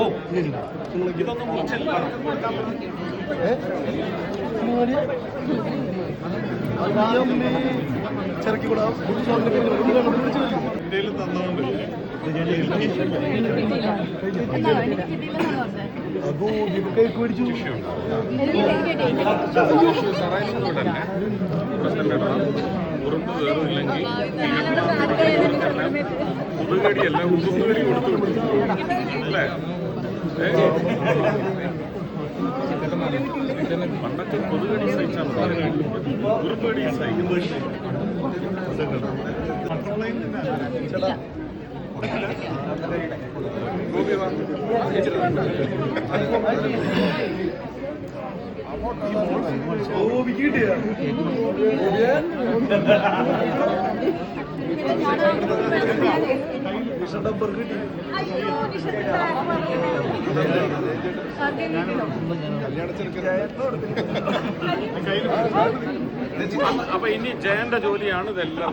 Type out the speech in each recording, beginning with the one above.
ഓ ഇതൊന്നും ചെറുക്കിക്കൂടാ ഇന്ത്യയിൽ തന്നോണ്ട് അപ്പോ ഇത് കൈ പിടിച്ചു ഉറുമ്പ് കയറില്ലെങ്കിൽ ഉറുകടിയല്ല ഉറുമ്പുകടി കൊടുത്തു വിട്ടു അല്ലേ? പണ്ടൊക്കെ കൊതുകടി സഹിച്ചാൽ ഉറുമ്പടി സഹിക്കുന്നത് ഗോപി വിക്കിട്ടിയാ ഡബ്ബർ കിട്ടി. അപ്പൊ ഇനി ജയന്റെ ജോലിയാണ് ഇതെല്ലാം.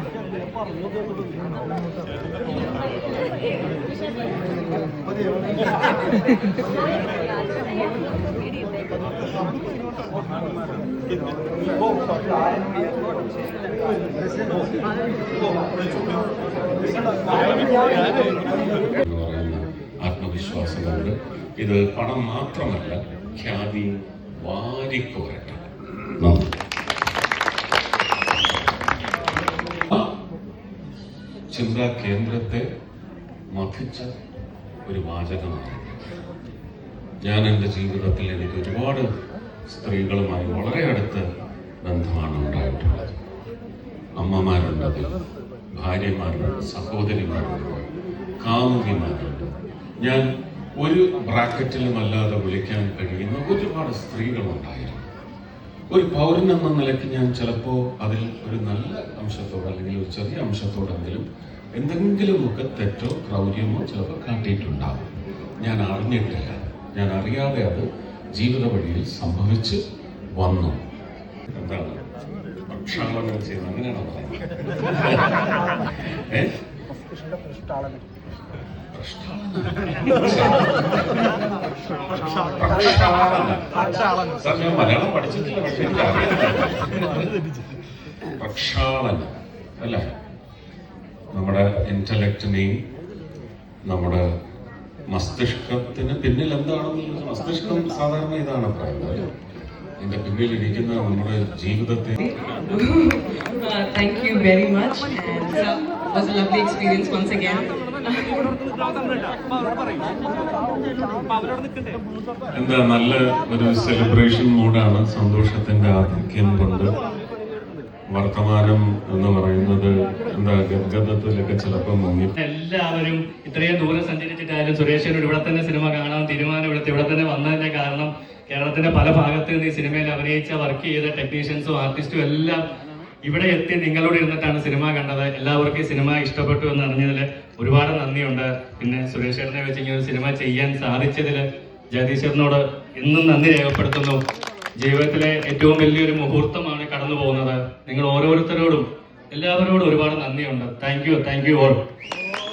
ആത്മവിശ്വാസമുണ്ട്. ഇത് പണം മാത്രമല്ല ഖ്യാതി വാരിക്കോരട്ടെ. ചിന്താ കേന്ദ്രത്തെ മഥിച്ച ഒരു വാചകമാണ്. ഞാൻ എന്റെ ജീവിതത്തിൽ എനിക്ക് ഒരുപാട് സ്ത്രീകളുമായി വളരെ അടുത്ത് ബന്ധമാണ് ഉണ്ടായിട്ടുള്ളത്. അമ്മമാരുണ്ട് അതിൽ ഭാര്യമാരുണ്ട് സഹോദരിമാരുണ്ട് കാമുകിമാരുണ്ട്. ഞാൻ ഒരു ബ്രാക്കറ്റിലും അല്ലാതെ വിളിക്കാൻ കഴിയുന്ന ഒരുപാട് സ്ത്രീകളുണ്ടായിരുന്നു. ഒരു പൗരൻ എന്ന നിലയ്ക്ക് ഞാൻ ചിലപ്പോൾ അതിൽ ഒരു നല്ല അംശത്തോട് അല്ലെങ്കിൽ ഒരു ചെറിയ അംശത്തോടെങ്കിലും എന്തെങ്കിലുമൊക്കെ തെറ്റോ ക്രൗര്യമോ ചിലപ്പോൾ കാട്ടിയിട്ടുണ്ടാകും. ഞാൻ അറിഞ്ഞിട്ടില്ല. ഞാൻ അറിയാതെ അത് ജീവിത വഴിയിൽ സംഭവിച്ച് വന്നു. എന്താണ്? പ്രക്ഷാളനം ചെയ്യുന്നത്. അങ്ങനെയാണോ പറയുന്നത്? പ്രക്ഷാളനം. ഞാൻ മലയാളം നമ്മുടെ ഇന്റലക്റ്റിനെയും നമ്മുടെ മസ്തിഷ്കത്തിന് പിന്നിൽ എന്താണെന്ന് മസ്തിഷ്കം സാധാരണ ഇതാണ് പറയുന്നത്. എന്റെ പിന്നിൽ ഇരിക്കുന്ന നമ്മുടെ ജീവിതത്തെ thank you very was a experience once എന്താ നല്ല ഒരു സെലിബ്രേഷൻ മൂഡാണ് സന്തോഷത്തിന്റെ ആധിക്യം കൊണ്ട്. വർത്തമാനം എന്ന് പറയുന്നത് എന്താ ഗദ്ഗതത്തിലൊക്കെ ചിലപ്പോൾ മുങ്ങി. എല്ലാവരും ഇത്രയും ദൂരം സഞ്ചരിച്ചിട്ടായാലും സുരേഷനോട് ഇവിടെ തന്നെ സിനിമ കാണാൻ തീരുമാനമെടുത്ത് ഇവിടെ തന്നെ വന്നതിന്റെ കാരണം കേരളത്തിന്റെ പല ഭാഗത്ത് നിന്ന് ഈ സിനിമയിൽ അഭിനയിച്ച വർക്ക് ചെയ്ത ടെക്നീഷ്യൻസും ആർട്ടിസ്റ്റും എല്ലാം ഇവിടെ എത്തി നിങ്ങളോട് ഇരുന്നിട്ടാണ് സിനിമ കണ്ടത്. എല്ലാവർക്കും സിനിമ ഇഷ്ടപ്പെട്ടു എന്ന് അറിഞ്ഞതിൽ ഒരുപാട് നന്ദിയുണ്ട്. പിന്നെ സുരേഷ് ചേട്ടനെ വെച്ച് ഇങ്ങനെ സിനിമ ചെയ്യാൻ സാധിച്ചതിൽ ജഗദീശ്വരനോട് ഇന്നും നന്ദി രേഖപ്പെടുത്തുന്നു. ജീവിതത്തിലെ ഏറ്റവും വലിയൊരു മുഹൂർത്തമാണ് കടന്നു പോകുന്നത് നിങ്ങൾ ഓരോരുത്തരോടും എല്ലാവരോടും ഒരുപാട് നന്ദിയുണ്ട്. Thank you thank you all